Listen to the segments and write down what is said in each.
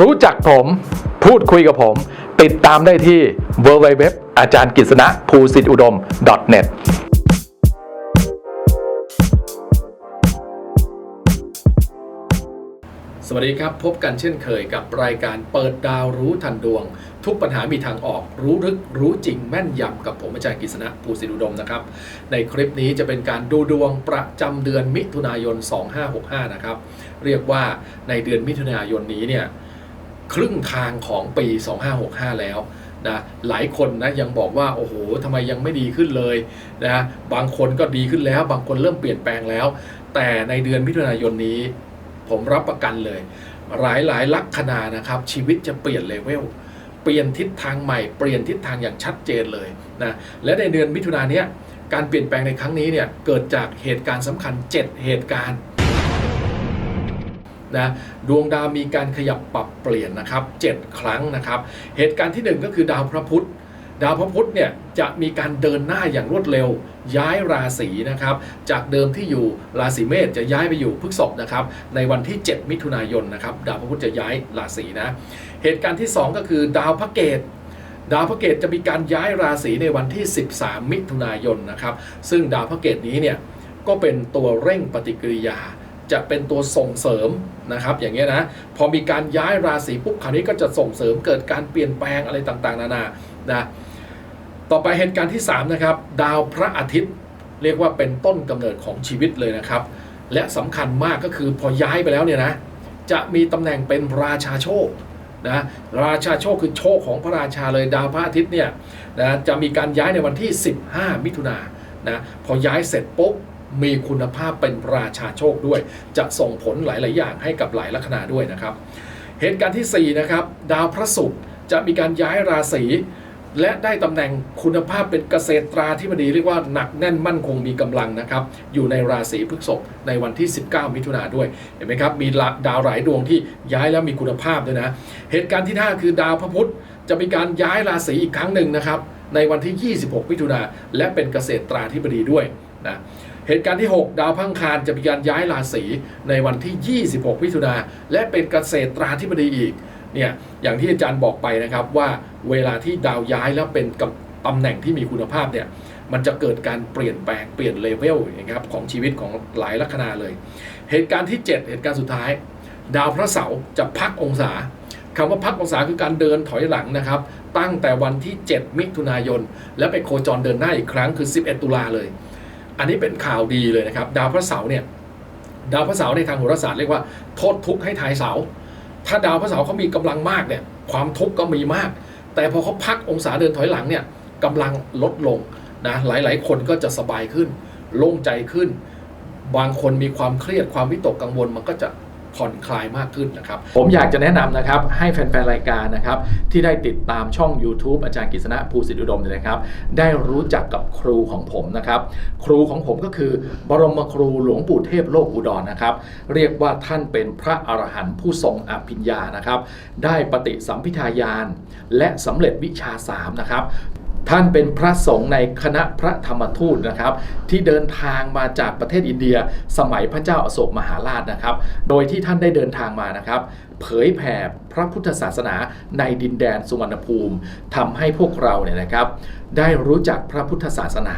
รู้จักผม พูดคุยกับผม ติดตามได้ที่ www อาจารย์กฤษณะภูสิทธิอุดม .net สวัสดีครับ พบกันเช่นเคยกับรายการเปิดดาวรู้ทันดวง ทุกปัญหามีทางออกรู้ลึกรู้จริงแม่นยำกับผมอาจารย์กฤษณะภูสิทธิอุดมนะครับ ในคลิปนี้จะเป็นการดูดวงประจำเดือนมิถุนายน 2565 นะครับ เรียกว่าในเดือนมิถุนายนนี้เนี่ย ครึ่งทางของปี 2565 แล้วนะหลายคนนะยังบอกว่าโอ้โหทำไมยังไม่ดีขึ้นเลยนะบางคนก็ดีขึ้นแล้ว บางคนเริ่มเปลี่ยนแปลงแล้ว แต่ในเดือนมิถุนายนนี้ ผมรับประกันเลย หลายหลายลัคนานะครับ ชีวิตจะเปลี่ยนเลเวลเปลี่ยนทิศทางใหม่เปลี่ยนทิศทางอย่างชัดเจนเลยนะและในเดือนมิถุนายนเนี้ยการเปลี่ยนแปลงในครั้งนี้เนี่ยเกิดจากเหตุการณ์สำคัญ 7 เหตุการณ์ นะดวงดาวมีการขยับปรับเปลี่ยนนะครับ 7 ครั้งนะครับ เหตุการณ์ที่ 1 ก็คือดาวพระพุธดาวพระพุธเนี่ยจะมีการเดินหน้าอย่างรวดเร็ว ย้ายราศีนะครับ จากเดิมที่อยู่ราศีเมษจะย้ายไปอยู่พฤษภนะครับ ในวันที่ 7 มิถุนายนนะครับ ดาวพระพุธจะย้ายราศีนะ เหตุการณ์ที่ 2 ก็คือดาวพระเกตดาวพระเกตจะมีการย้ายราศีในวันที่ 13 มิถุนายนนะครับ ซึ่งดาวพระเกตนี้เนี่ยก็เป็นตัวเร่งปฏิกิริยา จะเป็นตัวส่งเสริมนะครับอย่างเงี้ยนะพอมีการย้ายราศีปุ๊บคราวนี้ก็จะส่งเสริมเกิดการเปลี่ยนแปลงอะไรต่างๆ นานานะต่อไปเหตุการณ์ที่3นะครับดาวพระอาทิตย์เรียกว่าเป็นต้นกำเนิดของชีวิตเลยนะครับ และสำคัญมากก็คือพอย้ายไปแล้วเนี่ยนะจะมีตำแหน่งเป็นราชาโชคนะราชาโชคคือโชคของพระราชาเลยดาวพระอาทิตย์เนี่ยนะจะมีการย้ายในวันที่ 15 มิถุนายนนะพอย้ายเสร็จปุ๊บ มีคุณภาพเป็นราชาโชคด้วย จะส่งผลหลาย ๆ อย่างให้กับหลายลัคนาด้วยนะครับ เหตุการณ์ที่ 4 นะครับ ดาวพระศุกร์จะมีการย้ายราศีและได้ตำแหน่งคุณภาพเป็นเกษตราธิบดีเรียกว่าหนักแน่นมั่นคงมีกำลังนะครับ อยู่ในราศีพฤษภในวันที่ 19 มิถุนาด้วย เห็นไหมครับ มีดาวหลายดวงที่ย้ายแล้วมีคุณภาพด้วยนะ เหตุการณ์ที่ 5 คือดาวพระพุธจะมีการย้ายราศีอีกครั้งหนึ่งนะครับ ในวันที่ 26 มิถุนาและเป็นเกษตราธิบดีด้วยนะ เหตุการณ์ที่ 6 ดาวพังคารจะมีการย้ายราศีในวันที่ 26มิถุนาและเป็นเกษตราธิบดีอีกเนี่ยอย่างที่อาจารย์บอกไปนะครับว่าเวลาที่ดาวย้ายแล้วเป็นกับตำแหน่งที่มีคุณภาพเนี่ยมันจะเกิดการเปลี่ยนแปลงเปลี่ยนเลเวลนะครับของชีวิตของหลายลัคนาเลย เหตุการณ์ที่ 7 เหตุการณ์สุดท้าย ดาวพระเสาร์จะพักองศาคำว่าพักองศาคือการเดินถอยหลังนะครับ ตั้งแต่วันที่ 7 มิถุนายน และไปโคจรเดินหน้าอีกครั้งคือ 11 ตุลาเลย อันนี้เป็นข่าวดีเลยนะครับ ดาวพระเสาร์เนี่ยดาวพระเสาร์ในทางโหราศาสตร์เรียกว่าโทษทุกข์ให้ทายเสา ถ้าดาวพระเสาร์เขามีกำลังมากเนี่ยความทุกข์ก็มีมาก แต่พอเขาพักองศาเดินถอยหลังเนี่ยกำลังลดลงนะหลายๆ คนก็จะสบายขึ้น โล่งใจขึ้น บางคนมีความเครียดความวิตกกังวลมันก็จะ ผ่อนคลายมากขึ้นนะครับ ผมอยากจะแนะนำนะครับ ให้แฟนๆ รายการนะครับ ที่ได้ติดตามช่อง YouTube อาจารย์กฤษณะภูสิทธิอุดมเนี่ยนะครับ ได้รู้จักกับครูของผมนะครับ ครูของผมก็คือบรมครูหลวงปู่เทพโลกอุดรนะครับ เรียกว่าท่านเป็นพระอรหันต์ผู้ทรงอภิญญานะครับ ได้ปฏิสัมพิทายาน และสำเร็จวิชาสามนะครับ ท่านเป็นพระสงฆ์ในคณะพระธรรมทูตนะครับ ที่เดินทางมาจากประเทศอินเดีย สมัยพระเจ้าอโศกมหาราชนะครับ โดยที่ท่านได้เดินทางมานะครับ เผยแผ่พระพุทธศาสนาในดินแดนสุวรรณภูมิทำให้พวกเราเนี่ยนะครับ ได้รู้จักพระพุทธศาสนา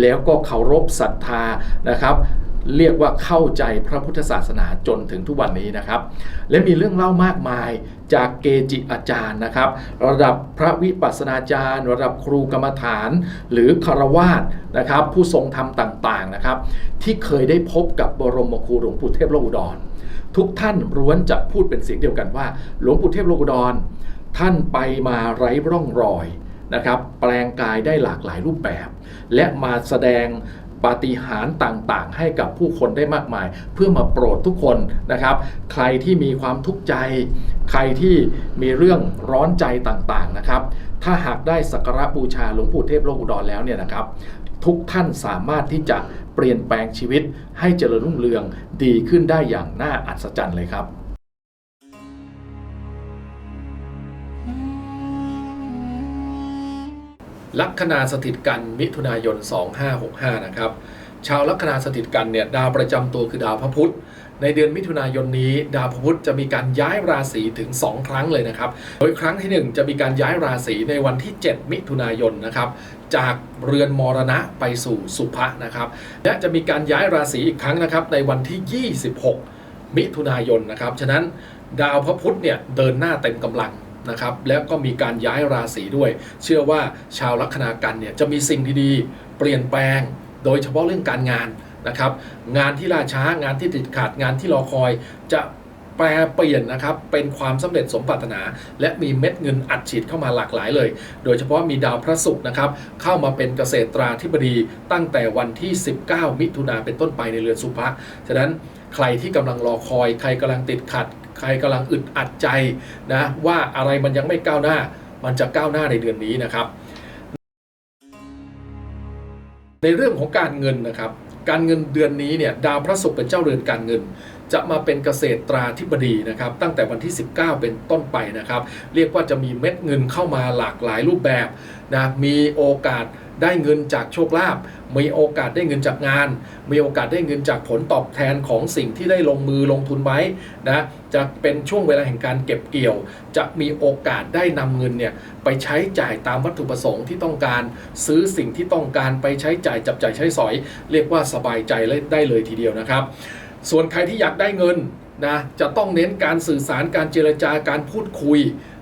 แล้วก็เคารพศรัทธานะครับ เรียกว่าเข้าใจพระพุทธศาสนาจนถึงทุกวันนี้นะครับ และมีเรื่องเล่ามากมายจากเกจิอาจารย์นะครับ ระดับพระวิปัสสนาจารย์ ระดับครูกรรมฐาน หรือคารวาสนะครับ ผู้ทรงธรรมต่างๆนะครับ ที่เคยได้พบกับบรมครูหลวงปู่เทพโลกอุดร ทุกท่านล้วนจะพูดเป็นเสียงเดียวกันว่า หลวงปู่เทพโลกอุดร ท่านไปมาไร้ร่องรอยนะครับแปลงกายได้หลากหลายรูปแบบ และมาแสดง ปาฏิหาริย์ต่างๆ ให้กับผู้คนได้มากมาย เพื่อมาโปรดทุกคนนะครับ ใครที่มีความทุกข์ใจ ใครที่มีเรื่องร้อนใจต่างๆนะครับ ถ้าหากได้สักการะบูชาหลวงปู่เทพโลกุดรแล้วเนี่ยนะครับ ทุกท่านสามารถที่จะเปลี่ยนแปลงชีวิตให้เจริญรุ่งเรืองดีขึ้นได้อย่างน่าอัศจรรย์เลยครับ ลัคนาสถิตกันมิถุนายน 2565 นะครับ ชาวลัคนาสถิตกันเนี่ยดาวประจำตัวคือดาวพระพุธ ในเดือนมิถุนายนนี้ดาวพระพุธจะมีการย้ายราศีถึง 2 ครั้งเลยนะครับ โดยครั้งทีหนึ่1 จะมีการย้ายราศีในวันที่ 7 มิถุนายนนะครับ จากเรือนมรณะไปสู่สุภะนะครับ และจะมีการย้ายราศีอีกครั้งนะครับในวันที่ 26 มิถุนายนนะครับ ฉะนั้นดาวพระพุธเนี่ยเดินหน้าเต็มกำลัง นะครับแล้วก็มีการย้ายราศีด้วย เชื่อว่าชาวลัคนากันเนี่ยจะมีสิ่งดีๆ เปลี่ยนแปลง โดยเฉพาะเรื่องการงานนะครับงานที่ล่าช้างานที่ติดขัดงานที่รอคอยจะแปลเปลี่ยนนะครับเป็นความสำเร็จสมปรารถนา และมีเม็ดเงินอัดฉีดเข้ามาหลากหลายเลย โดยเฉพาะมีดาวพระศุกร์นะครับเข้ามาเป็นเกษตราธิบดีตั้งแต่วันที่ 19 มิถุนาเป็นต้นไปในเรือนสุภะฉะนั้นใครที่กำลังรอคอย ใครกำลังติดขัด ใครกำลังอึดอัดใจนะว่าอะไรมันยังไม่ก้าวหน้า มันจะก้าวหน้าในเดือนนี้นะครับ ในเรื่องของการเงินนะครับ การเงินเดือนนี้เนี่ยดาวพระศุกร์เป็นเจ้าเรือนการเงิน จะมาเป็นเกษตราธิบดีนะครับตั้งแต่วันที่ 19 เป็นต้นไปนะครับ เรียกว่าจะมีเม็ดเงินเข้ามาหลากหลายรูปแบบนะมีโอกาสได้เงินจากโชคลาภมีโอกาสได้เงินจากงาน มีโอกาสได้เงินจากผลตอบแทนของสิ่งที่ได้ลงมือลงทุนไว้นะจะเป็นช่วงเวลาแห่งการเก็บเกี่ยว จะมีโอกาสได้นำเงินเนี่ยไปใช้จ่ายตามวัตถุประสงค์ที่ต้องการ ซื้อสิ่งที่ต้องการไปใช้จ่ายจับจ่ายใช้สอย เรียกว่าสบายใจได้เลยทีเดียวนะครับ ส่วนใครที่อยากได้เงินนะจะต้องเน้นการสื่อสารการเจรจาการพูดคุย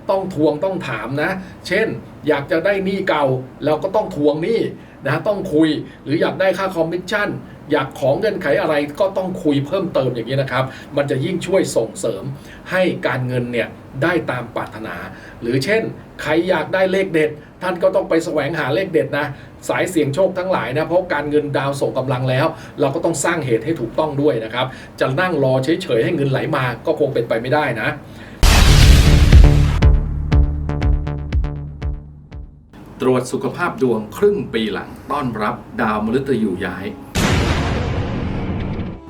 ต้องทวงต้องถามนะ เช่น อยากจะได้หนี้เก่าเราก็ต้องทวงหนี้นะต้องคุย หรืออยากได้ค่าคอมมิชชั่น อยากของเงินไขอะไรก็ต้องคุยเพิ่มเติมอย่างนี้นะครับ มันจะยิ่งช่วยส่งเสริมให้การเงินเนี่ยได้ตามปรารถนา หรือเช่น ใครอยากได้เลขเด็ด ท่านก็ต้องไปแสวงหาเลขเด็ดนะ สายเสี่ยงโชคทั้งหลายนะ เพราะการเงินดาวส่งกำลังแล้ว เราก็ต้องสร้างเหตุให้ถูกต้องด้วยนะครับ จะนั่งรอเฉยๆให้เงินไหลมาก็คงเป็นไปไม่ได้นะตรวจสุขภาพดวงครึ่งปีหลังต้อนรับดาวมฤตยูย้าย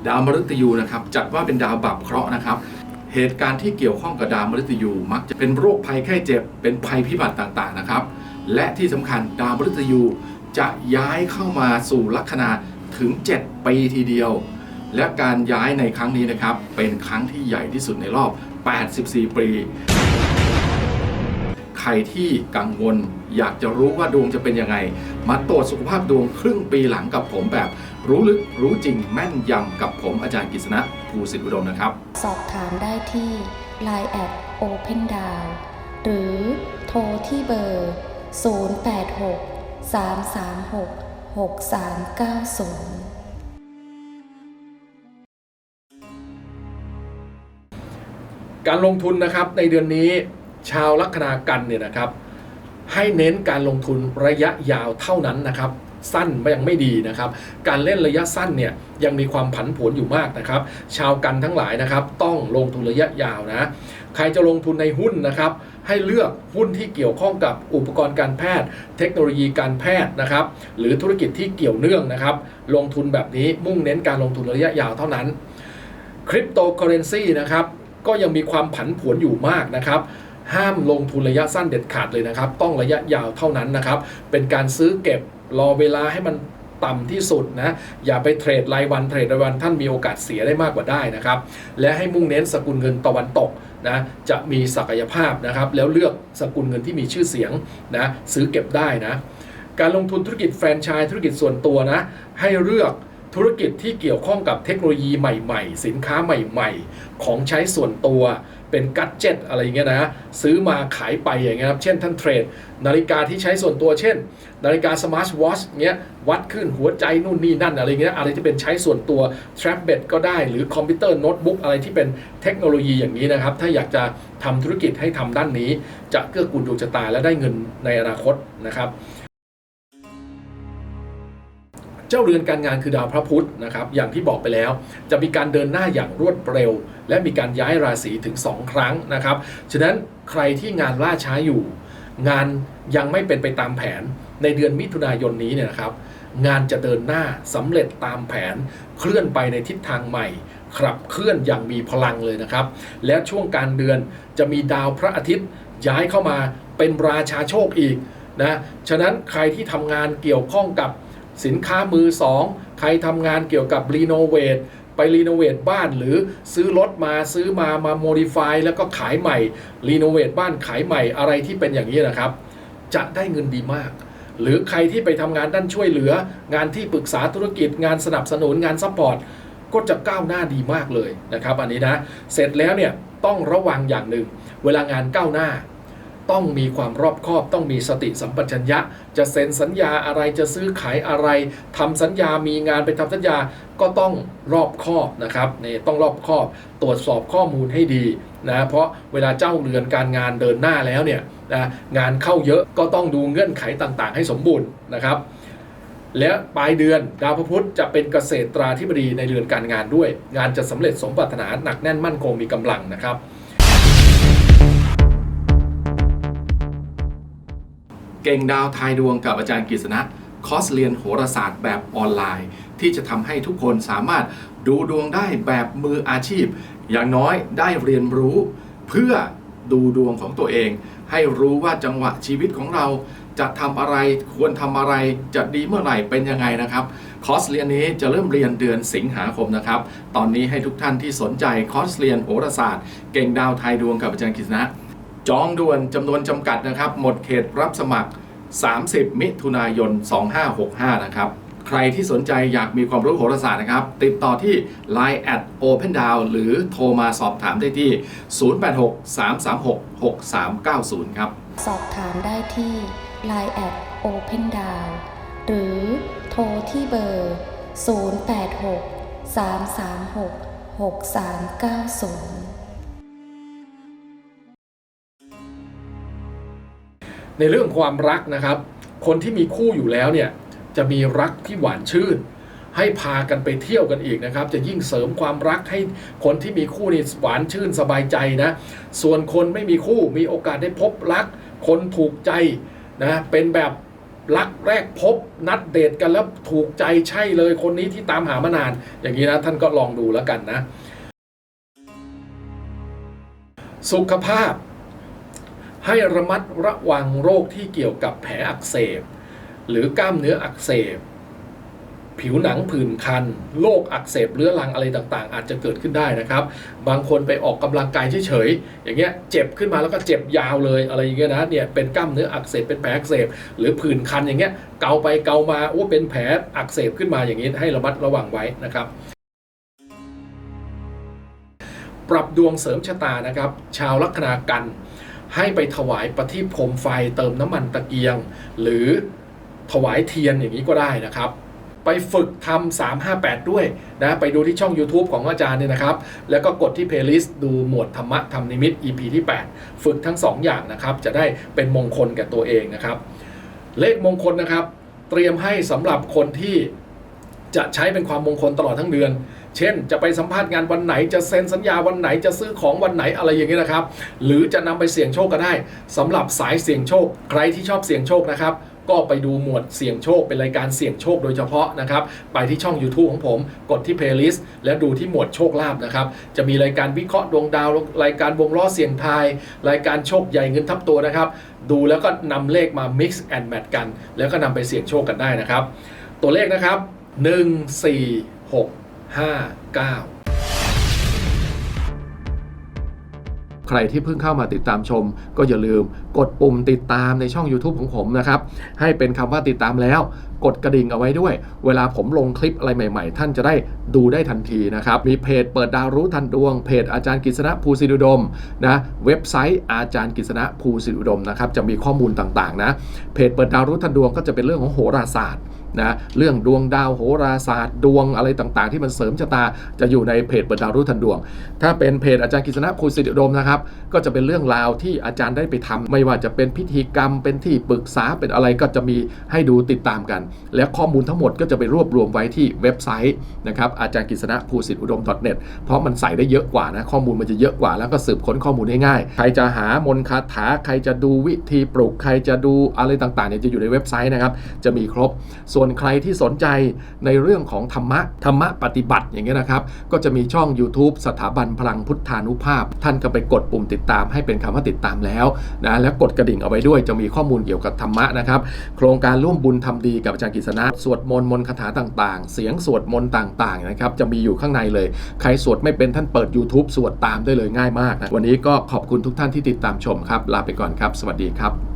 ดาวมฤตยูนะครับจัดว่าเป็นดาวบับเคราะห์นะครับ เหตุการณ์ที่เกี่ยวข้องกับดาวมฤตยูมักจะเป็นโรคภัยไข้เจ็บ เป็นภัยพิบัติต่างๆนะครับ และที่สำคัญดาวมฤตยูจะย้ายเข้ามาสู่ลัคนาถึง 7 ปีทีเดียว และการย้ายในครั้งนี้นะครับ เป็นครั้งที่ใหญ่ที่สุดในรอบ 84 ปี ใครที่กังวลอยากจะรู้ว่าดวงจะเป็นยังไง มาตรวจสุขภาพดวงครึ่งปีหลังกับผมแบบ รู้ลึกรู้จริงแม่นยำกับผมอาจารย์กฤษณะภูสิทธิอุดมนะครับ สอบถามได้ที่ Line แอด Open d o w n หรือโทรที่เบอร์ 086 336 6390การลงทุนนะครับในเดือนนี้ชาวลัคนากันเนี่ยนะครับ ให้เน้นการลงทุนระยะยาวเท่านั้นนะครับ สั้นยังไม่ดีนะครับ การเล่นระยะสั้นเนี่ยยังมีความผันผวนอยู่มากนะครับ ชาวกันทั้งหลายนะครับ ต้องลงทุนระยะยาวนะใครจะลงทุนในหุ้นนะครับ ให้เลือกหุ้นที่เกี่ยวข้องกับอุปกรณ์การแพทย์ เทคโนโลยีการแพทย์นะครับ หรือธุรกิจที่เกี่ยวเนื่องนะครับ ลงทุนแบบนี้มุ่งเน้นการลงทุนระยะยาวเท่านั้นคริปโตเคอเรนซีนะครับก็ยังมีความผันผวนอยู่มากนะครับห้ามลงทุนระยะสั้นเด็ดขาดเลยนะครับ ต้องระยะยาวเท่านั้นนะครับ เป็นการซื้อเก็บ รอเวลาให้มันต่ำที่สุดนะอย่าไปเทรดรายวันเทรดรายวันท่านมีโอกาสเสียได้มากกว่าได้นะครับ และให้มุ่งเน้นสกุลเงินตะวันตกนะจะมีศักยภาพนะครับ แล้วเลือกสกุลเงินที่มีชื่อเสียงนะซื้อเก็บได้นะการลงทุนธุรกิจแฟรนไชส์ธุรกิจส่วนตัวนะ ให้เลือกธุรกิจที่เกี่ยวข้องกับเทคโนโลยีใหม่ ๆ สินค้าใหม่ ๆ ของใช้ส่วนตัว เป็นกัจเจ็ตอะไรอย่างเงี้ยนะซื้อมาขายไปอย่างเงี้ยครับเช่นท่านเทรด นาฬิกาที่ใช้ส่วนตัวเช่น นาฬิกาสมาร์ทวอชเงี้ยวัดขึ้นหัวใจนู่นนี่นั่นอะไรเงี้ยอะไรที่เป็นใช้ส่วนตัวแทร็บเบ็ดก็ได้หรือคอมพิวเตอร์โน้ตบุ๊กอะไรที่เป็นเทคโนโลยีอย่างนี้นะครับ ถ้าอยากจะทำธุรกิจให้ทำด้านนี้ จะเกื้อกูลดวงชะตาและได้เงินในอนาคตนะครับ เจ้าเรือนการงานคือดาวพระพุธนะครับอย่างที่บอกไปแล้ว จะมีการเดินหน้าอย่างรวดเร็ว และมีการย้ายราศีถึง 2 ครั้งนะครับฉะนั้นใครที่งานล่าช้าอยู่ งานยังไม่เป็นไปตามแผนในเดือนมิถุนายนนี้เนี่ยนะครับงานจะเดินหน้าสำเร็จตามแผนเคลื่อนไปในทิศทางใหม่ขับเคลื่อนอย่างมีพลังเลยนะครับ และช่วงการเดือนจะมีดาวพระอาทิตย์ย้ายเข้ามาเป็นราชาโชคอีกนะฉะนั้นใครที่ทำงานเกี่ยวข้องกับ สินค้ามือสองใครทำงานเกี่ยวกับรีโนเวทไปรีโนเวทบ้านหรือซื้อรถมาซื้อมามาโมดิฟายแล้วก็ขายใหม่รีโนเวทบ้านขายใหม่อะไรที่เป็นอย่างนี้นะครับ จะได้เงินดีมาก หรือใครที่ไปทำงานด้านช่วยเหลือ งานที่ปรึกษาธุรกิจงานสนับสนุนงานซัพพอร์ตก็จะก้าวหน้าดีมากเลยนะครับ อันนี้นะ เสร็จแล้วเนี่ยต้องระวังอย่างหนึ่ง เวลางานก้าวหน้า ต้องมีความรอบคอบ ต้องมีสติสัมปชัญญะ จะเซ็นสัญญาอะไรจะซื้อขายอะไรทำสัญญามีงานไปทำสัญญาก็ต้องรอบคอบนะครับนี่ต้องรอบคอบตรวจสอบข้อมูลให้ดีนะเพราะเวลาเจ้าเรือนการงานเดินหน้าแล้วเนี่ยนะงานเข้าเยอะก็ต้องดูเงื่อนไขต่างๆ ให้สมบูรณ์นะครับ และปลายเดือนดาวพระพุธจะเป็นเกษตราธิบดีในเรือนการงานด้วย งานจะสำเร็จสมปรารถนาหนักแน่นมั่นคงมีกำลังนะครับ เก่งดาวทายดวงกับอาจารย์กฤษณะคอร์สเรียนโหราศาสตร์แบบออนไลน์ ที่จะทำให้ทุกคนสามารถดูดวงได้แบบมืออาชีพ อย่างน้อยได้เรียนรู้ เพื่อดูดวงของตัวเอง ให้รู้ว่าจังหวะชีวิตของเราจะทำอะไรควรทำอะไรจะดีเมื่อไหร่เป็นยังไงนะครับคอร์สเรียนนี้จะเริ่มเรียนเดือนสิงหาคมนะครับ ตอนนี้ให้ทุกท่านที่สนใจคอร์สเรียนโหราศาสตร์ เก่งดาวทายดวงกับอาจารย์กฤษณะ จองด่วนจำนวนจำกัดนะครับ หมดเขตรับสมัคร 30 มิถุนายน 2565 นะครับ ใครที่สนใจอยากมีความรู้โหราศาสตร์นะครับ ติดต่อที่ Line at Open Down หรือโทรมาสอบถามได้ที่ 086 336 6390 ครับ สอบถามได้ที่ Line at Open Down หรือโทรที่เบอร์ 086 336 6390 ในเรื่องความรักนะครับ คนที่มีคู่อยู่แล้วเนี่ยจะมีรักที่หวานชื่น ให้พากันไปเที่ยวกันอีกนะครับ จะยิ่งเสริมความรักให้คนที่มีคู่นี่หวานชื่นสบายใจนะส่วนคนไม่มีคู่มีโอกาสได้พบรัก คนถูกใจนะเป็นแบบรักแรกพบนัดเดทกันแล้วถูกใจใช่เลยคนนี้ที่ตามหามานาน อย่างนี้นะท่านก็ลองดูแล้วกันนะ สุขภาพ ให้ระมัดระวังโรคที่เกี่ยวกับแผลอักเสบ หรือกล้ามเนื้ออักเสบ ผิวหนังผื่นคันโรคอักเสบเรื้อรังอะไรต่างๆ อาจจะเกิดขึ้นได้นะครับ บางคนไปออกกำลังกายเฉยๆอย่างเงี้ยเจ็บขึ้นมาแล้วก็เจ็บยาวเลยอะไรอย่างเงี้ยนะเนี่ยเป็นกล้ามเนื้ออักเสบเป็นแผลอักเสบ หรือผื่นคันอย่างเงี้ยเกาไปเกามาโอ้เป็นแผลอักเสบขึ้นมาอย่างนี้ให้ระมัดระวังไว้นะครับปรับดวงเสริมชะตานะครับ ชาวลัคนากัน ให้ไปถวายประทีปโคมไฟเติมน้ำมันตะเกียง หรือถวายเทียนอย่างนี้ก็ได้นะครับ ไปฝึกทำ358 ด้วยนะไปดูที่ช่อง YouTube ของอาจารย์เนี่ยนะครับ แล้วก็กดที่ playlist ดูหมวดธรรมะธรรมนิมิต EP ที่ 8 ฝึกทั้ง 2 อย่างนะครับ จะได้เป็นมงคลแก่ตัวเองนะครับ เลขมงคลนะครับ เตรียมให้สำหรับคนที่จะใช้เป็นความมงคลตลอดทั้งเดือน เช่น จะไปสัมภาษณ์งานวันไหนจะเซ็นสัญญาวันไหนจะซื้อของวันไหนอะไรอย่างเงี้นะครับ หรือจะนำไปเสี่ยงโชคก็ได้สำหรับสายเสี่ยงโชค ใครที่ชอบเสี่ยงโชคนะครับก็ไปดูหมวดเสี่ยงโชคเป็นรายการเสี่ยงโชคโดยเฉพาะนะครับ ไปที่ช่อง YouTube ของผมกดที่ playlist และดูที่หมวดโชคลาภนะครับ จะมีรายการวิเคราะห์ดวงดาว รายการวงล้อเสี่ยงทาย รายการโชคใหญ่เงินทับตัวนะครับ ดูแล้วก็นำเลขมา mix and match กัน แล้วก็นำไปเสี่ยงโชคกันได้นะครับ ตัวเลขนะครับ 1 4 6 5 9ใครที่เพิ่งเข้ามาติดตามชม ก็อย่าลืมกดปุ่มติดตามในช่อง YouTube ของผมนะครับ ให้เป็นคำว่าติดตามแล้ว กดกระดิ่งเอาไว้ด้วย เวลาผมลงคลิปอะไรใหม่ๆ ท่านจะได้ดูได้ทันทีนะครับ มีเพจเปิดดาวรู้ทันดวง เพจอาจารย์กฤษณะภูสิรุดมนะเว็บไซต์อาจารย์กฤษณะภูสิรุดมนะครับจะมีข้อมูลต่างๆนะเพจเปิดดาวรู้ทันดวงก็จะเป็นเรื่องของโหราศาสตร์ นะเรื่องดวงดาวโหราศาสตร์ดวงอะไรต่างๆ ที่มันเสริมชะตาจะอยู่ในเพจเปิดดาวรู้ทันดวง ถ้าเป็นเพจอาจารย์กฤษณะภูสิริอุดมนะครับ ก็จะเป็นเรื่องราวที่อาจารย์ได้ไปทำไม่ว่าจะเป็นพิธีกรรมเป็นที่ปรึกษาเป็นอะไรก็จะมีให้ดูติดตามกัน และข้อมูลทั้งหมดก็จะไปรวบรวมไว้ที่เว็บไซต์นะครับอาจารย์กฤษณะภูสิริอุดม .net เพราะมันใส่ได้เยอะกว่านะข้อมูลมันจะเยอะกว่า แล้วก็สืบค้นข้อมูลได้ง่ายใครจะหามนคาถาใครจะดูวิธีปลุกใครจะดูอะไรต่างๆเนี่ยจะอยู่ในเว็บไซต์นะครับจะมีครบส่วส่วนใครที่สนใจในเรื่องของธรรมะ ธรรมะปฏิบัติอย่างเงี้ยนะครับ ก็จะมีช่อง YouTube สถาบันพลังพุทธานุภาพ ท่านก็ไปกดปุ่มติดตามให้เป็นคำว่าติดตามแล้วนะแล้วกดกระดิ่งเอาไว้ด้วยจะมีข้อมูลเกี่ยวกับธรรมะนะครับโครงการร่วมบุญทำดีกับอาจารย์กฤษณะสวดมนต์มนต์คาถาต่าง ๆ เสียงสวดมนต์ต่างๆนะครับจะมีอยู่ข้างในเลย ใครสวดไม่เป็นท่านเปิด YouTube สวดตามได้เลยง่ายมากนะวันนี้ก็ขอบคุณทุกท่านที่ติดตามชมครับลาไปก่อนครับ สวัสดีครับ